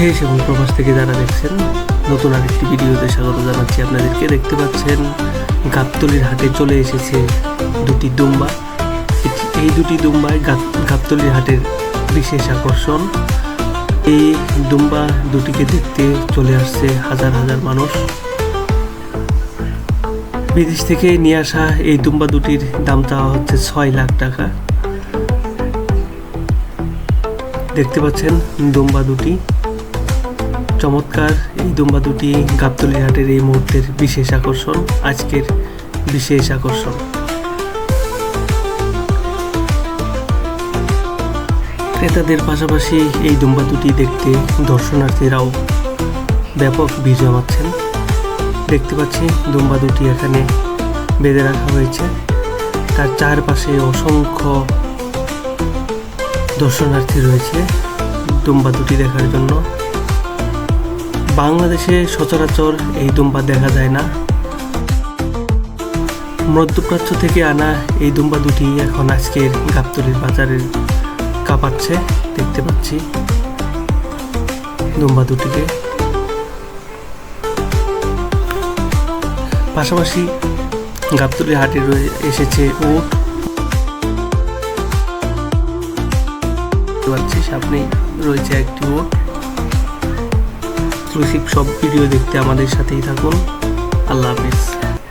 দেশ এবং প্রবাস থেকে যারা দেখছেন, নতুন আরেকটি ভিডিওতে স্বাগত জানাচ্ছি আপনাদেরকে। দেখতে পাচ্ছেন, গাবতলির হাটে চলে এসেছে দুটি দুম্বা। এই দুটি দুম্বায় গাব- গাবতলির হাটের বিশেষ আকর্ষণ। এই দুম্বা দুটিকে দেখতে চলে আসছে হাজার হাজার মানুষ। বিদেশ থেকে নিয়ে আসা এই দুম্বা দুটির দাম চাওয়া হচ্ছে ছয় লাখ টাকা। দেখতে পাচ্ছেন দুম্বা দুটি। চমৎকার এই দুম্বা দুটি গাবতলি হাটের এই মুহূর্তের বিশেষ আকর্ষণ, আজকের বিশেষ আকর্ষণ। ক্রেতাদের পাশাপাশি এই দুম্বা দুটি দেখতে দর্শনার্থীরাও ব্যাপক ভিড় জমাচ্ছেন। দেখতে পাচ্ছি দুম্বা দুটি এখানে বেঁধে রাখা হয়েছে। তার চারপাশে অসংখ্য দর্শনার্থী রয়েছে দুম্বা দুটি দেখার জন্য। বাংলাদেশে সচরাচর এই দুম্বা দেখা যায় না। মধ্যপ্রাচ্য থেকে আনা এই দুম্বা দুটি এখন আজকের গাবতলির বাজারে কাঁপাচ্ছে, দেখতে পাচ্ছি। দুম্বা দুটিকে। পাশাপাশি গাবতলি হাটে রয়ে এসেছে দেখতে পাচ্ছি রয়েছে একটি উট এক্সক্লুসিভ সব ভিডিও দেখতে আমাদের সাথেই থাকুন। আল্লাহ হাফিজ।